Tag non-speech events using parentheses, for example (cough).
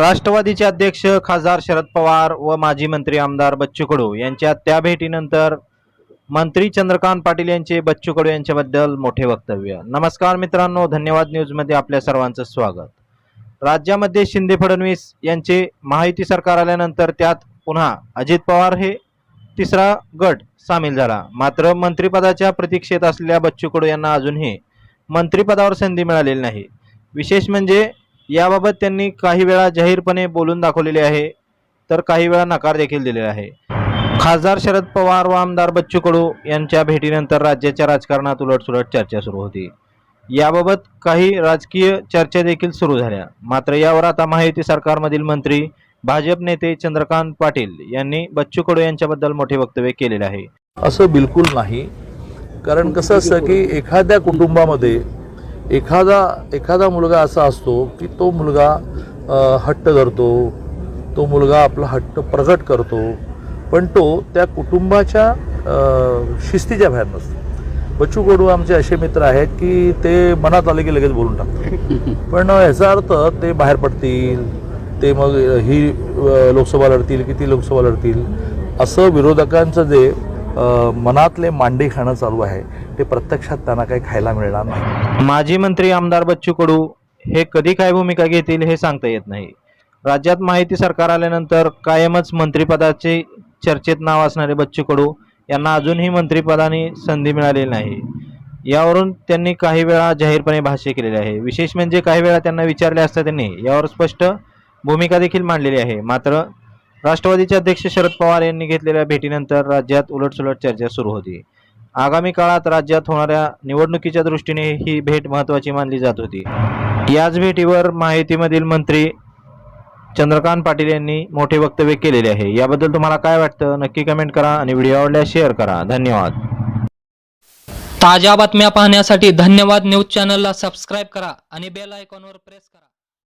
राष्ट्रवादीचे अध्यक्ष खासदार शरद पवार व माजी मंत्री आमदार बच्चू कडू यांच्या त्या भेटीनंतर मंत्री चंद्रकांत पाटील यांचे बच्चू कडू यांच्याबद्दल मोठे वक्तव्य. नमस्कार मित्रांनो धन्यवाद न्यूजमध्ये आपल्या सर्वांचं स्वागत. राज्यामध्ये शिंदे फडणवीस यांचे महायुती सरकार आल्यानंतर त्यात पुन्हा अजित पवार हे तिसरा गट सामील झाला. मात्र मंत्रिपदाच्या प्रतीक्षेत असलेल्या बच्चू कडू यांना अजूनही मंत्रिपदावर संधी मिळालेली नाही. विशेष म्हणजे याबाबत त्यांनी काही वेळा जाहीरपणे बोलून दाखवलेले आहे तर काही वेळा नकार देखील दिलेला आहे. खासदार शरद पवार व आमदार बच्चू कडू यांच्या भेटीनंतर राज्याच्या राजकारणात उलटसुलट चर्चा सुरू होती. याबाबत काही राजकीय चर्चा देखील सुरू झाल्या. मात्र यावर आता महायुती सरकारमधील मंत्री भाजप नेते चंद्रकांत पाटील यांनी बच्चू कडू यांच्याबद्दल मोठे वक्तव्य केलेले आहे. असं बिलकुल नाही. कारण कसं असतं की एखाद्या कुटुंबामध्ये एखादा एखादा मुलगा असा असतो की तो मुलगा हट्ट धरतो तो मुलगा आपला हट्ट प्रकट करतो पण तो त्या कुटुंबाच्या शिस्तीच्या बाहेर नसतो. बच्चू कडू आमचे असे मित्र आहेत की ते मनात आले की लगेच बोलून टाकतात. (laughs) पण याचा अर्थ ते बाहेर पडतील ते मग ही लोकसभा लढतील की ती लोकसभा लढतील असं विरोधकांचं जे मनातले मांडे खाणं चालू आहे. ते प्रत्यक्षात त्यांना काही खायला मिळणार नाही. माजी मंत्री आमदार बच्चू कडू हे कधी काय भूमिका घेतील हे सांगता येत नाही. राज्यात माहिती सरकार आल्यानंतर कायमच मंत्रिपदाचे चर्चेत नाव असणारे बच्चू कडू यांना अजूनही मंत्रिपदाने संधी मिळालेली नाही. यावरून त्यांनी काही वेळा जाहीरपणे भाष्य केलेले आहे. विशेष म्हणजे काही वेळा त्यांना विचारले असता त्यांनी यावर स्पष्ट भूमिका देखील मांडलेली आहे. मात्र राष्ट्रवादीचे अध्यक्ष शरद पवार यांनी घेतलेल्या भेटीनंतर राज्यात उलटसुलट चर्चा सुरू होती. आगामी काळात राज्यात होणाऱ्या निवडणुकीच्या दृष्टीने ही भेट महत्त्वाची मानली जात होती. याच भेटीवर माहितीमधील मंत्री चंद्रकांत पाटील यांनी मोठे वक्तव्य केलेले आहे. याबद्दल तुम्हाला काय वाटतं? नक्की कमेंट करा आणि व्हिडिओ आवडल्यास शेअर करा. धन्यवाद. ताज्या बातम्या पाहण्यासाठी धन्यवाद न्यूज चॅनलला सबस्क्राईब करा आणि बेल आयकॉनवर प्रेस करा.